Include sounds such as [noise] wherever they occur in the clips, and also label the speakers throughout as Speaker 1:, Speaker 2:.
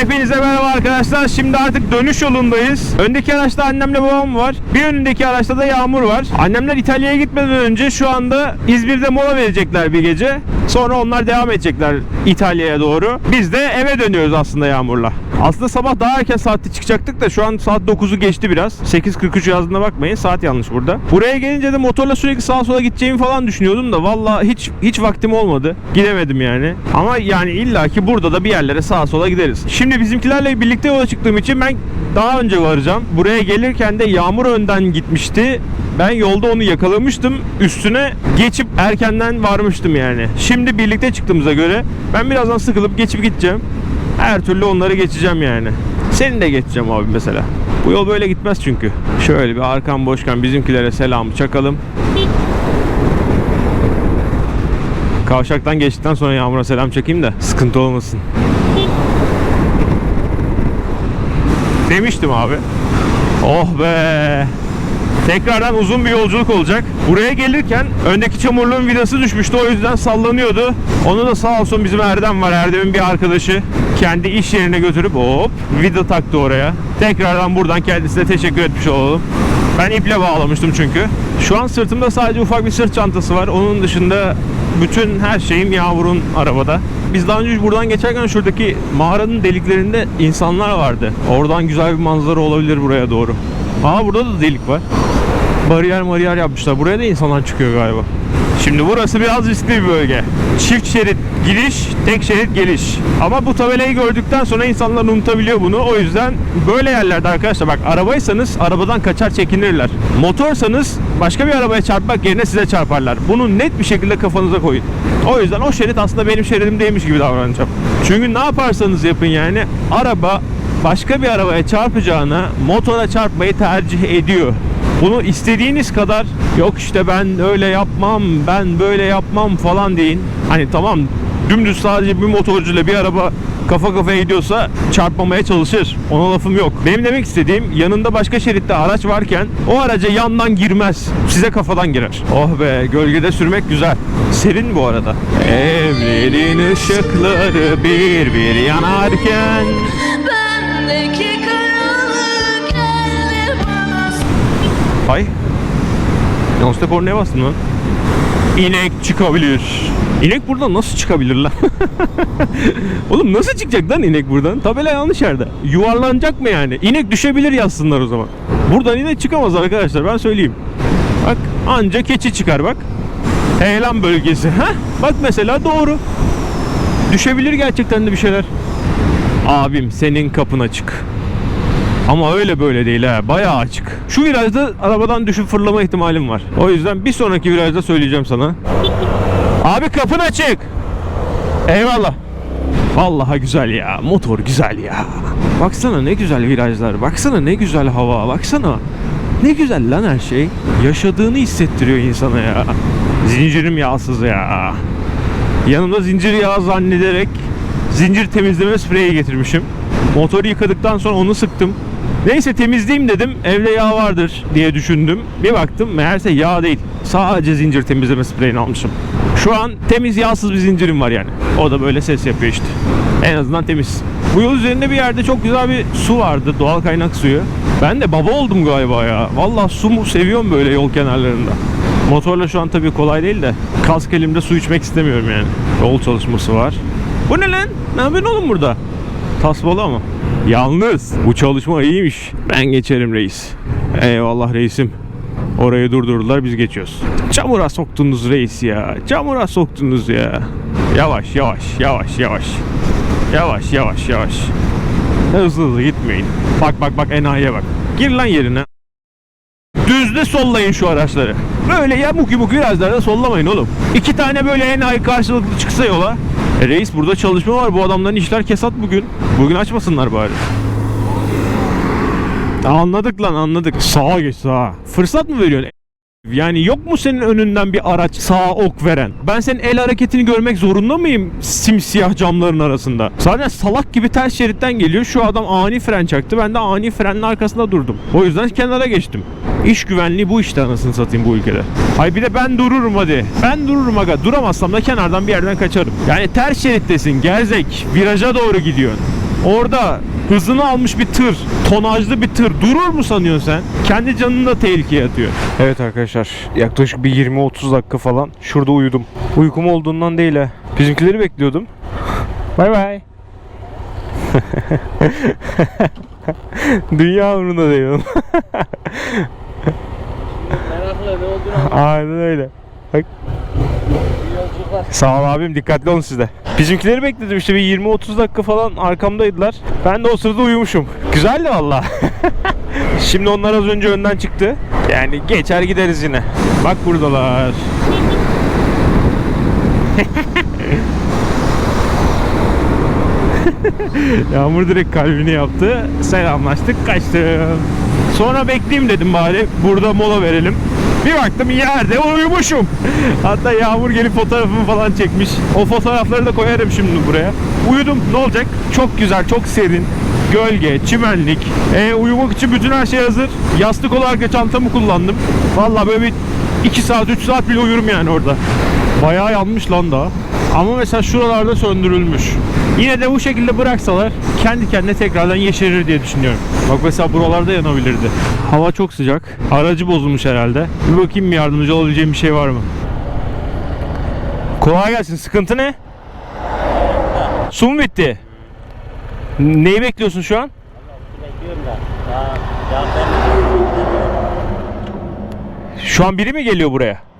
Speaker 1: Hepinize merhaba arkadaşlar. Şimdi artık dönüş yolundayız. Öndeki araçta annemle babam var. Bir önündeki araçta da Yağmur var. Annemler İtalya'ya gitmeden önce şu anda İzmir'de mola verecekler bir gece. Sonra onlar devam edecekler İtalya'ya doğru. Biz de eve dönüyoruz aslında Yağmur'la. Aslında sabah daha erken saatte çıkacaktık da şu an saat 9'u geçti biraz. 8.43 yazdığına bakmayın. Saat yanlış burada. Buraya gelince de motorla sürekli sağa sola gideceğimi falan düşünüyordum da valla hiç hiç vaktim olmadı. Gidemedim yani. Ama yani illaki burada da bir yerlere sağa sola gideriz. Şimdi bizimkilerle birlikte yola çıktığım için ben daha önce varacağım. Buraya gelirken de Yağmur önden gitmişti. Ben yolda onu yakalamıştım. Üstüne geçip erkenden varmıştım yani. Şimdi birlikte çıktığımıza göre ben birazdan sıkılıp geçip gideceğim. Her türlü onları geçeceğim yani. Seni de geçeceğim abi mesela. Bu yol böyle gitmez çünkü. Şöyle bir arkam boşken bizimkilere selamı çakalım. Kavşaktan geçtikten sonra Yağmur'a selam çekeyim de sıkıntı olmasın. Demiştim abi. Oh be. Tekrardan uzun bir yolculuk olacak. Buraya gelirken öndeki çamurluğun vidası düşmüştü. O yüzden sallanıyordu. Onu da sağ olsun bizim Erdem var. Erdem'in bir arkadaşı. Kendi iş yerine götürüp hop vida taktı oraya. Tekrardan buradan kendisine teşekkür etmiş olalım. Ben iple bağlamıştım çünkü. Şu an sırtımda sadece ufak bir sırt çantası var. Onun dışında bütün her şeyim Yağmur'un arabada. Biz daha önce buradan geçerken şuradaki mağaranın deliklerinde insanlar vardı. Oradan güzel bir manzara olabilir buraya doğru. Aa burada da delik var. Bariyer mariyer yapmışlar. Buraya da insanlar çıkıyor galiba. Şimdi burası biraz riskli bir bölge. Çift şerit giriş, tek şerit geliş. Ama bu tabelayı gördükten sonra insanlar unutabiliyor bunu. O yüzden böyle yerlerde arkadaşlar bak arabaysanız arabadan kaçar çekinirler. Motorsanız başka bir arabaya çarpmak yerine size çarparlar. Bunu net bir şekilde kafanıza koyun. O yüzden o şerit aslında benim şeridim değilmiş gibi davranacağım. Çünkü ne yaparsanız yapın yani araba başka bir arabaya çarpacağına motora çarpmayı tercih ediyor. Bunu istediğiniz kadar yok işte ben öyle yapmam, ben böyle yapmam falan deyin. Hani tamam dümdüz sadece bir motorcuyla bir araba kafa kafaya gidiyorsa çarpmamaya çalışır. Ona lafım yok. Benim demek istediğim yanında başka şeritte araç varken o araca yandan girmez. Size kafadan girer. Oh be gölgede sürmek güzel. Serin bu arada. Evlerin ışıkları bir bir yanarken
Speaker 2: bana
Speaker 1: Ay. Yanlışlıkla kornaya bastım lan. İnek çıkabilir. İnek buradan nasıl çıkabilir lan? [laughs] Oğlum nasıl çıkacak lan inek buradan? Tabela yanlış yerde. Yuvarlanacak mı yani? İnek düşebilir yazsınlar o zaman. Buradan inek çıkamaz arkadaşlar ben söyleyeyim. Bak anca keçi çıkar bak. Heyelan bölgesi. ha? Bak mesela doğru. Düşebilir gerçekten de bir şeyler. Abim senin kapın açık. Ama öyle böyle değil ha. Bayağı açık. Şu virajda arabadan düşüp fırlama ihtimalim var. O yüzden bir sonraki virajda söyleyeceğim sana. Abi kapın açık. Eyvallah. Vallahi güzel ya. Motor güzel ya. Baksana ne güzel virajlar. Baksana ne güzel hava. Baksana. Ne güzel lan her şey. Yaşadığını hissettiriyor insana ya. Zincirim yağsız ya. Yanımda zincir yağı zannederek zincir temizleme spreyi getirmişim. Motoru yıkadıktan sonra onu sıktım. Neyse temizleyeyim dedim. Evde yağ vardır diye düşündüm. Bir baktım meğerse yağ değil. Sadece zincir temizleme spreyini almışım. Şu an temiz yağsız bir zincirim var yani. O da böyle ses yapıyor işte. En azından temiz. Bu yol üzerinde bir yerde çok güzel bir su vardı. Doğal kaynak suyu. Ben de baba oldum galiba ya. Vallahi su mu seviyorum böyle yol kenarlarında. Motorla şu an tabii kolay değil de kask elimde su içmek istemiyorum yani. Yol çalışması var. Bu ne lan? Ne yapıyorsun oğlum burada? Tasmalı ama. Yalnız bu çalışma iyiymiş. Ben geçerim reis. Eyvallah reisim. Orayı durdurdular biz geçiyoruz. Çamura soktunuz reis ya. Çamura soktunuz ya. Yavaş yavaş yavaş yavaş. Yavaş yavaş yavaş. Hızlı hızlı gitmeyin. Bak bak bak enayiye bak. Gir lan yerine. Düzde sollayın şu araçları. Böyle yamuk yumuk virajlarda sollamayın oğlum. İki tane böyle enayi karşılıklı çıksa yola. E reis burada çalışma var. Bu adamların işler kesat bugün. Bugün açmasınlar bari. Anladık lan anladık. Sağa geç sağa. Fırsat mı veriyorsun? Yani yok mu senin önünden bir araç sağa ok veren? Ben senin el hareketini görmek zorunda mıyım simsiyah camların arasında? Zaten salak gibi ters şeritten geliyor. Şu adam ani fren çaktı. Ben de ani frenin arkasında durdum. O yüzden kenara geçtim. İş güvenliği bu işte anasını satayım bu ülkede. Ay bir de ben dururum hadi. Ben dururum aga. Duramazsam da kenardan bir yerden kaçarım. Yani ters şerittesin. Gerzek. Viraja doğru gidiyorsun. Orada hızını almış bir tır, tonajlı bir tır durur mu sanıyorsun sen? Kendi canını da tehlikeye atıyor. Evet arkadaşlar yaklaşık bir 20-30 dakika falan şurada uyudum. Uykum olduğundan değil ha. Bizimkileri bekliyordum. Bay bay. [laughs] Dünya umurunda değil oğlum.
Speaker 3: Meraklı ne olduğunu
Speaker 1: Aynen öyle. Bak. Sağ ol abim dikkatli olun siz de. Bizimkileri bekledim işte bir 20-30 dakika falan arkamdaydılar. Ben de o sırada uyumuşum. Güzeldi valla. [laughs] Şimdi onlar az önce önden çıktı. Yani geçer gideriz yine. Bak buradalar. [laughs] Yağmur direkt kalbini yaptı. Selamlaştık kaçtım. Sonra bekleyeyim dedim bari. Burada mola verelim. Bir baktım yerde uyumuşum. Hatta Yağmur gelip fotoğrafımı falan çekmiş. O fotoğrafları da koyarım şimdi buraya. Uyudum ne olacak? Çok güzel, çok serin. Gölge, çimenlik. E, uyumak için bütün her şey hazır. Yastık olarak da çantamı kullandım. Vallahi böyle bir 2 saat, 3 saat bile uyurum yani orada. Bayağı yanmış lan daha. Ama mesela şuralarda söndürülmüş. Yine de bu şekilde bıraksalar kendi kendine tekrardan yeşerir diye düşünüyorum. Bak mesela buralarda yanabilirdi. Hava çok sıcak. Aracı bozulmuş herhalde. Bir bakayım mı yardımcı olabileceğim bir şey var mı? Kolay gelsin. Sıkıntı ne? Su mu bitti? Neyi bekliyorsun şu an?
Speaker 3: Bekliyorum da.
Speaker 1: Şu an biri mi geliyor buraya?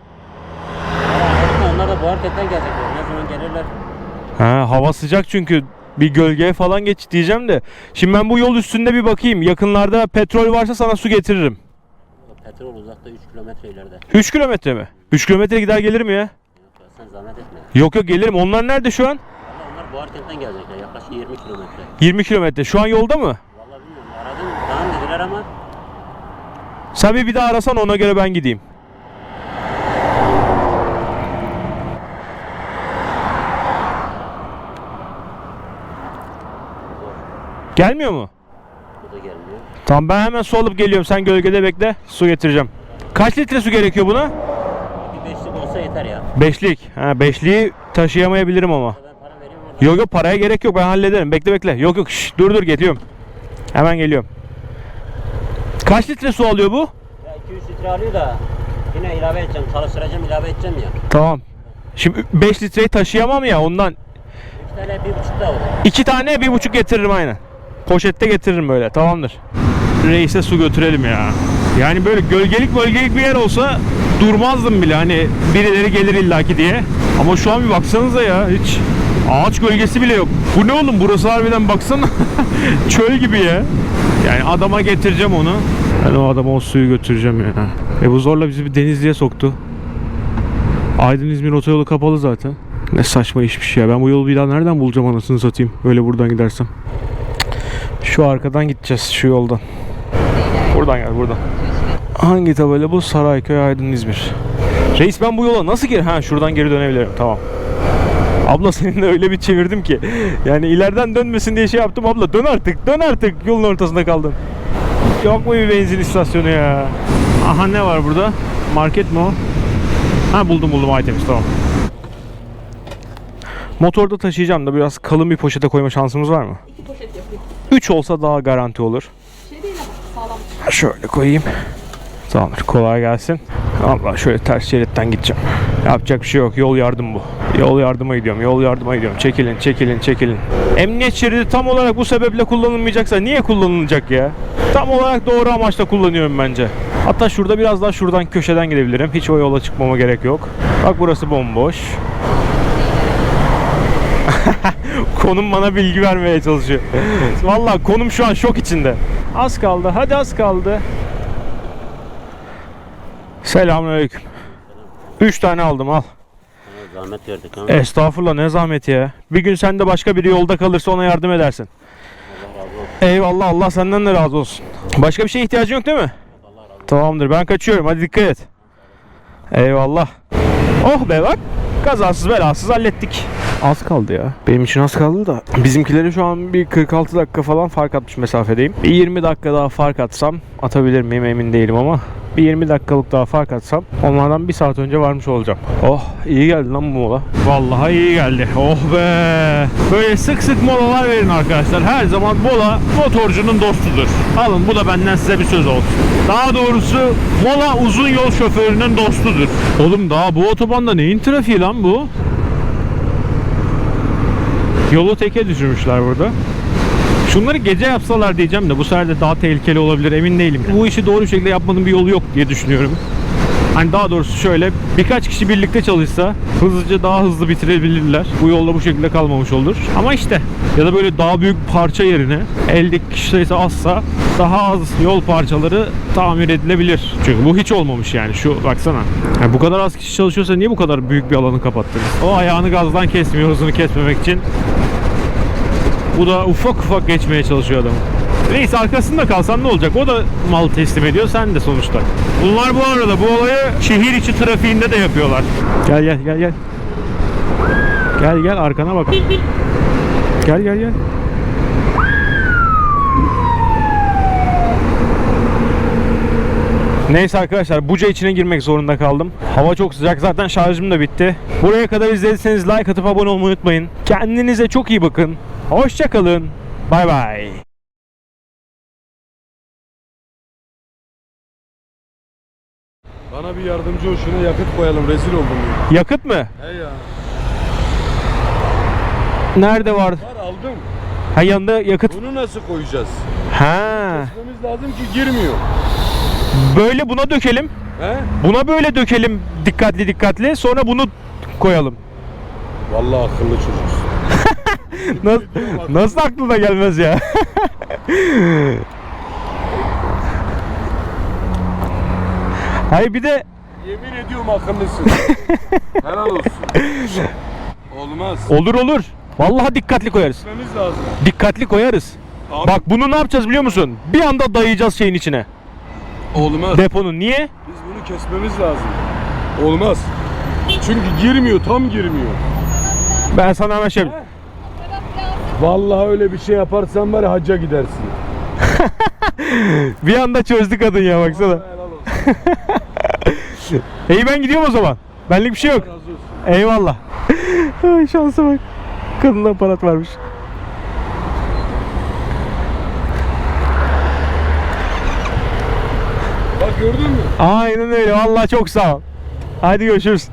Speaker 3: Bu hareketten gelecekler. Ne zaman gelirler?
Speaker 1: Ha, hava sıcak çünkü bir gölgeye falan geç diyeceğim de. Şimdi ben bu yol üstünde bir bakayım. Yakınlarda petrol varsa sana su getiririm.
Speaker 3: Petrol uzakta 3 kilometre ileride.
Speaker 1: 3 kilometre mi? 3 kilometre gider gelirim ya.
Speaker 3: Yok ya, sen zahmet etme.
Speaker 1: Yok yok gelirim. Onlar nerede şu an?
Speaker 3: Valla onlar bu hareketten gelecekler. Yaklaşık 20 kilometre.
Speaker 1: 20 kilometre. Şu an yolda mı?
Speaker 3: Valla bilmiyorum. Aradım. Tamam dediler ama
Speaker 1: Sen bir, bir daha arasan ona göre ben gideyim. Gelmiyor mu?
Speaker 3: bu da gelmiyor.
Speaker 1: Tamam ben hemen su alıp geliyorum. Sen gölgede bekle. Su getireceğim. Kaç litre su gerekiyor buna?
Speaker 3: Bir beşlik olsa yeter ya.
Speaker 1: Beşlik. Ha beşliği taşıyamayabilirim ama.
Speaker 3: Ben para veriyorum orada.
Speaker 1: Yok yok paraya gerek yok ben hallederim. Bekle bekle. Yok yok şş, dur dur geliyorum. Hemen geliyorum. Kaç litre su alıyor bu?
Speaker 3: Ya 2-3 litre alıyor da yine ilave edeceğim. Çalıştıracağım ilave edeceğim ya.
Speaker 1: Tamam. Şimdi 5 litreyi taşıyamam ya ondan.
Speaker 3: 3 tane 1,5 da olur.
Speaker 1: iki tane bir buçuk getiririm aynen. Poşette getiririm böyle tamamdır. Reis'e su götürelim ya. Yani böyle gölgelik bölgelik bir yer olsa durmazdım bile hani birileri gelir illaki diye. Ama şu an bir baksanıza ya hiç ağaç gölgesi bile yok. Bu ne oğlum burası harbiden baksana [laughs] çöl gibi ya. Yani adama getireceğim onu. Ben o adama o suyu götüreceğim ya. E bu zorla bizi bir Denizli'ye soktu. Aydın İzmir otoyolu kapalı zaten. Ne saçma işmiş ya. Ben bu yolu bir daha nereden bulacağım anasını satayım. Öyle buradan gidersem. Şu arkadan gideceğiz şu yoldan. Buradan gel buradan. Hangi tabela bu? Sarayköy Aydın İzmir. Reis ben bu yola nasıl geri? Ha şuradan geri dönebilirim. Tamam. Abla seninle öyle bir çevirdim ki. Yani ileriden dönmesin diye şey yaptım. Abla dön artık. Dön artık. Yolun ortasında kaldın. Yok mu bir benzin istasyonu ya? Aha ne var burada? Market mi o? Ha buldum buldum Aytemiz tamam. Motorda taşıyacağım da biraz kalın bir poşete koyma şansımız var mı?
Speaker 4: İki poşet.
Speaker 1: 3 olsa daha garanti olur. Şöyle koyayım. Tamamdır kolay gelsin. Allah şöyle ters şeritten gideceğim. Yapacak bir şey yok. Yol yardım bu. Yol yardıma gidiyorum. Yol yardıma gidiyorum. Çekilin, çekilin, çekilin. Emniyet şeridi tam olarak bu sebeple kullanılmayacaksa niye kullanılacak ya? Tam olarak doğru amaçla kullanıyorum bence. Hatta şurada biraz daha şuradan köşeden gidebilirim. Hiç o yola çıkmama gerek yok. Bak burası bomboş. [laughs] konum bana bilgi vermeye çalışıyor. Vallahi konum şu an şok içinde. Az kaldı. Hadi az kaldı. Selamünaleyküm. 3 tane aldım al.
Speaker 3: Zahmet verdik ama
Speaker 1: Estağfurullah ne zahmeti ya. Bir gün sen de başka biri yolda kalırsa ona yardım edersin.
Speaker 3: Allah razı olsun.
Speaker 1: Eyvallah Allah senden de razı olsun. Başka bir şeye ihtiyacın yok değil mi?
Speaker 3: Allah razı olsun.
Speaker 1: Tamamdır ben kaçıyorum hadi dikkat et. Eyvallah. Oh be bak kazasız belasız hallettik. Az kaldı ya. Benim için az kaldı da. Bizimkileri şu an bir 46 dakika falan fark atmış mesafedeyim. Bir 20 dakika daha fark atsam atabilir miyim emin değilim ama Bir 20 dakikalık daha fark atsam onlardan bir saat önce varmış olacağım. Oh iyi geldi lan bu mola. Vallahi iyi geldi. Oh be. Böyle sık sık molalar verin arkadaşlar. Her zaman mola motorcunun dostudur. Alın bu da benden size bir söz olsun. Daha doğrusu mola uzun yol şoförünün dostudur. Oğlum daha bu otobanda neyin trafiği lan bu? Yolu teke düşürmüşler burada. Şunları gece yapsalar diyeceğim de bu sefer de daha tehlikeli olabilir emin değilim. Bu işi doğru bir şekilde yapmanın bir yolu yok diye düşünüyorum. Hani daha doğrusu şöyle birkaç kişi birlikte çalışsa hızlıca daha hızlı bitirebilirler. Bu yolda bu şekilde kalmamış olur. Ama işte ya da böyle daha büyük parça yerine eldeki kişi sayısı azsa daha az yol parçaları tamir edilebilir. Çünkü bu hiç olmamış yani şu baksana. Yani bu kadar az kişi çalışıyorsa niye bu kadar büyük bir alanı kapattınız? O ayağını gazdan kesmiyor hızını kesmemek için. Bu da ufak ufak geçmeye çalışıyor adam. Neyse arkasında kalsan ne olacak? O da mal teslim ediyor sen de sonuçta. Bunlar bu arada bu olayı şehir içi trafiğinde de yapıyorlar. Gel gel gel gel. Gel gel arkana bak. Gel gel gel. Neyse arkadaşlar Buca içine girmek zorunda kaldım. Hava çok sıcak zaten şarjım da bitti. Buraya kadar izlediyseniz like atıp abone olmayı unutmayın. Kendinize çok iyi bakın. Hoşçakalın. Bay bay.
Speaker 5: Bana bir yardımcı ol şuna yakıt koyalım rezil oldum ya.
Speaker 1: Yakıt mı?
Speaker 5: He ya.
Speaker 1: Nerede var?
Speaker 5: Var aldım.
Speaker 1: Ha yanında yakıt.
Speaker 5: Bunu nasıl koyacağız?
Speaker 1: Ha.
Speaker 5: Kesmemiz lazım ki girmiyor.
Speaker 1: Böyle buna dökelim.
Speaker 5: He?
Speaker 1: Buna böyle dökelim dikkatli dikkatli. Sonra bunu koyalım.
Speaker 5: Vallahi akıllı çocuksun.
Speaker 1: Nasıl, nasıl aklına gelmez ya? Hayır bir de
Speaker 5: Yemin ediyorum akıllısın. [laughs] Helal olsun. Olmaz.
Speaker 1: olur olur. Vallahi dikkatli koyarız.
Speaker 5: Kesmemiz lazım.
Speaker 1: Dikkatli koyarız.
Speaker 5: Abi,
Speaker 1: Bak bunu ne yapacağız biliyor musun? Bir anda dayayacağız şeyin içine.
Speaker 5: olmaz.
Speaker 1: Deponun. Niye?
Speaker 5: Biz bunu kesmemiz lazım. Olmaz. Çünkü girmiyor, tam girmiyor.
Speaker 1: Ben sana hemen şey...
Speaker 5: Vallahi öyle bir şey yaparsan var ya hacca gidersin. [laughs]
Speaker 1: Bir anda çözdü kadın ya baksana. [laughs] İyi ben gidiyorum o zaman. Benlik bir şey yok. Eyvallah. [laughs] Ay, Şansa bak. Kadın aparat varmış.
Speaker 5: Bak gördün mü?
Speaker 1: Aynen öyle. Vallahi çok sağ ol. Hadi görüşürüz.